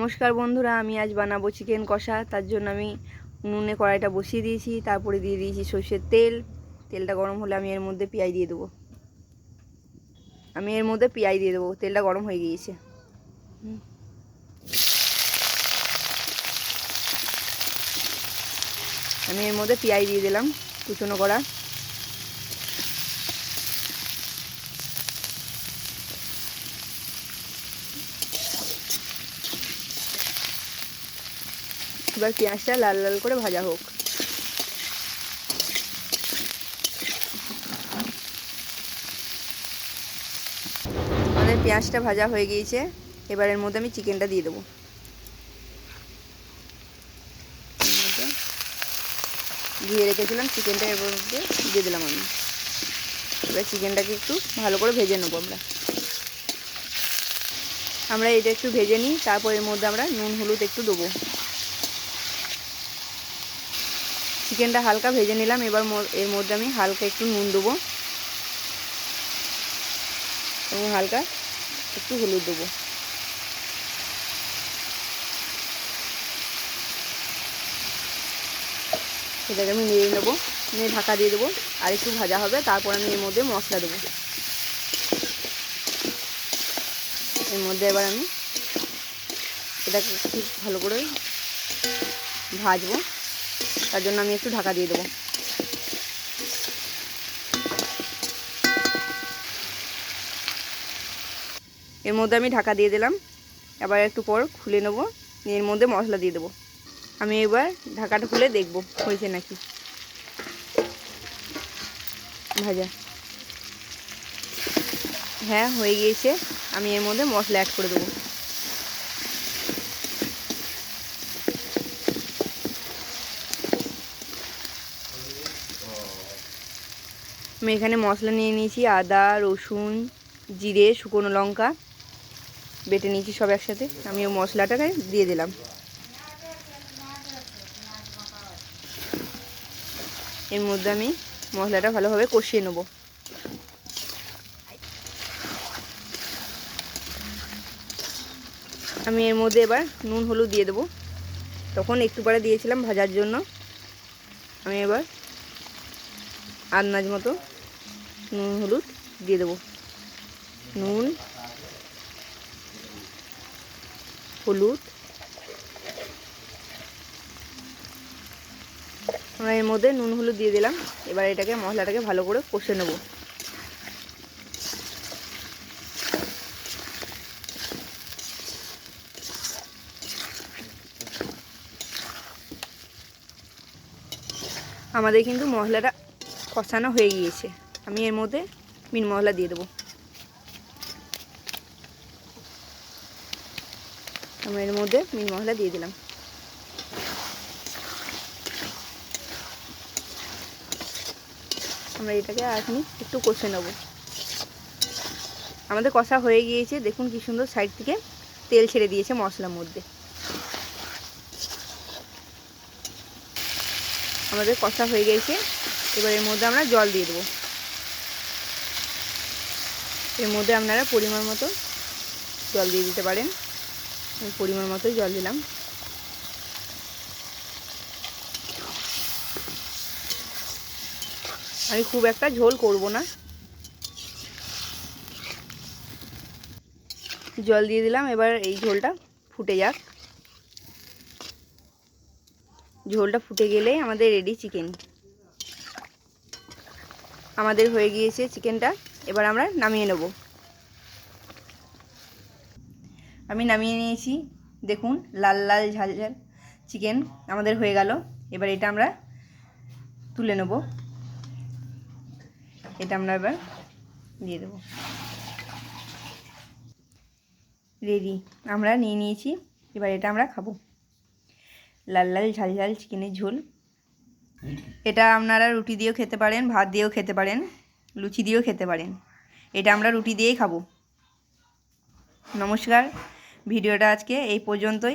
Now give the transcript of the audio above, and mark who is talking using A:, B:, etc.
A: নমস্কার বন্ধুরা, আমি আজ বানাবো চিকেন কষা। তার জন্য আমি উনুনে কড়াইটা বসিয়ে দিয়েছি, তারপরে দিয়ে দিয়েছি সর্ষের তেল। তেলটা গরম হলে আমি এর মধ্যে পেঁয়াজ দিয়ে দেবো। আমি এর মধ্যে পেঁয়াজ দিয়ে দেবো, তেলটা গরম হয়ে গিয়েছে। আমি এর মধ্যে পেঁয়াজ দিয়ে দিলাম কুচনো করা এবার পেঁয়াজটা লাল লাল করে ভাজা হোক। আমাদের পেঁয়াজটা ভাজা হয়ে গিয়েছে। এবার এর মধ্যে আমি চিকেনটা দিয়ে দেবো। ধুয়ে রেখেছিলাম চিকেনটা এর মধ্যে দিয়ে দিলাম আমি। এবার চিকেনটাকে একটু ভালো করে ভেজে নেব আমরা। আমরা এটা একটু ভেজে নিই, তারপর এর মধ্যে আমরা নুন, হলুদ একটু দেবো। চিকেনটা হালকা ভেজে নিলাম, এবার এর মধ্যে আমি হালকা একটু নুন দেবো। এবং হালকা একটু হলুদ দেবো। সেটাকে আমি নেড়ে নেব নিয়ে ঢাকা দিয়ে দেবো, আর একটু ভাজা হবে, তারপর আমি এর মধ্যে মশলা দেবো। এর মধ্যে এবার আমি এটাকে খুব ভালো করে ভাজবো। তার জন্য আমি একটু ঢাকা দিয়ে দেবো। এর মধ্যে আমি ঢাকা দিয়ে দিলাম। এবার একটু পর খুলে নেব। এর মধ্যে মশলা দিয়ে দেবো। আমি এবার ঢাকাটা খুলে দেখব, হয়েছে নাকি? ভাজা। হ্যাঁ হয়ে গিয়েছে। আমি এর মধ্যে মশলা অ্যাড করে দেবো। আমি এখানে মশলা নিয়ে নিয়েছি আদা, রসুন, জিরে, শুকনো লঙ্কা। বেটে নিয়েছি সব একসাথে। আমি ওই মশলাটাকে দিয়ে দিলাম। এর মধ্যে আমি মশলাটা ভালোভাবে কষিয়ে নেব। আমি এর মধ্যে এবার নুন, হলুদ দিয়ে দেবো। তখন একটু পরে দিয়েছিলাম ভাজার জন্য। আমি এবার আন্দাজ মতো নুন, হলুদ দিয়ে দেবো। নুন, হলুদ। আমরা এর মধ্যে নুন, হলুদ দিয়ে দিলাম। এবার এটাকে, মশলাটাকে ভালো করে কষে নেব। আমাদের কিন্তু মশলাটা কষানো হয়ে গিয়েছে। আমি এর মধ্যে মিন মশলা দিয়ে দেবো। আমি এর মধ্যে মিন মশলা দিয়ে দিলাম। আমরা এটাকে এখন একটু কষে নেব। আমাদের কষা হয়ে গিয়েছে, দেখুন কি সুন্দর সাইড থেকে তেল ছেড়ে দিয়েছে মশলার মধ্যে। আমাদের কষা হয়ে গিয়েছে, এবার এর মধ্যে আমরা জল দিয়ে দেবো। এর মধ্যে আপনারা পরিমাণ মতো জল দিয়ে দিতে পারেন। পরিমাণ মতোই জল দিলাম। আমি খুব একটা ঝোল করব না। জল দিয়ে দিলাম, এবার এই ঝোলটা ফুটে যাক। ঝোলটা ফুটে গেলেই আমাদের রেডি চিকেন আমাদের হয়ে গিয়েছে চিকেনটা এবার আমরা নামিয়ে নেব। আমি নামিয়ে নিয়েছি। দেখুন লাল লাল ঝাল ঝাল চিকেন আমাদের হয়ে গেল। এবার এটা আমরা তুলে নেব। এটা আমরা এবার দিয়ে দেব। রেডি আমরা নিয়ে নিয়েছি। এবার এটা আমরা খাব। লাল লাল ঝাল ঝাল চিকেনের ঝোল। এটা আপনারা রুটি দিয়েও খেতে পারেন ভাত দিয়েও খেতে পারেন। লুচি দিয়েও খেতে পারেন। এটা আমরা রুটি দিয়েই খাব। নমস্কার ভিডিওটা আজকে এই পর্যন্তই।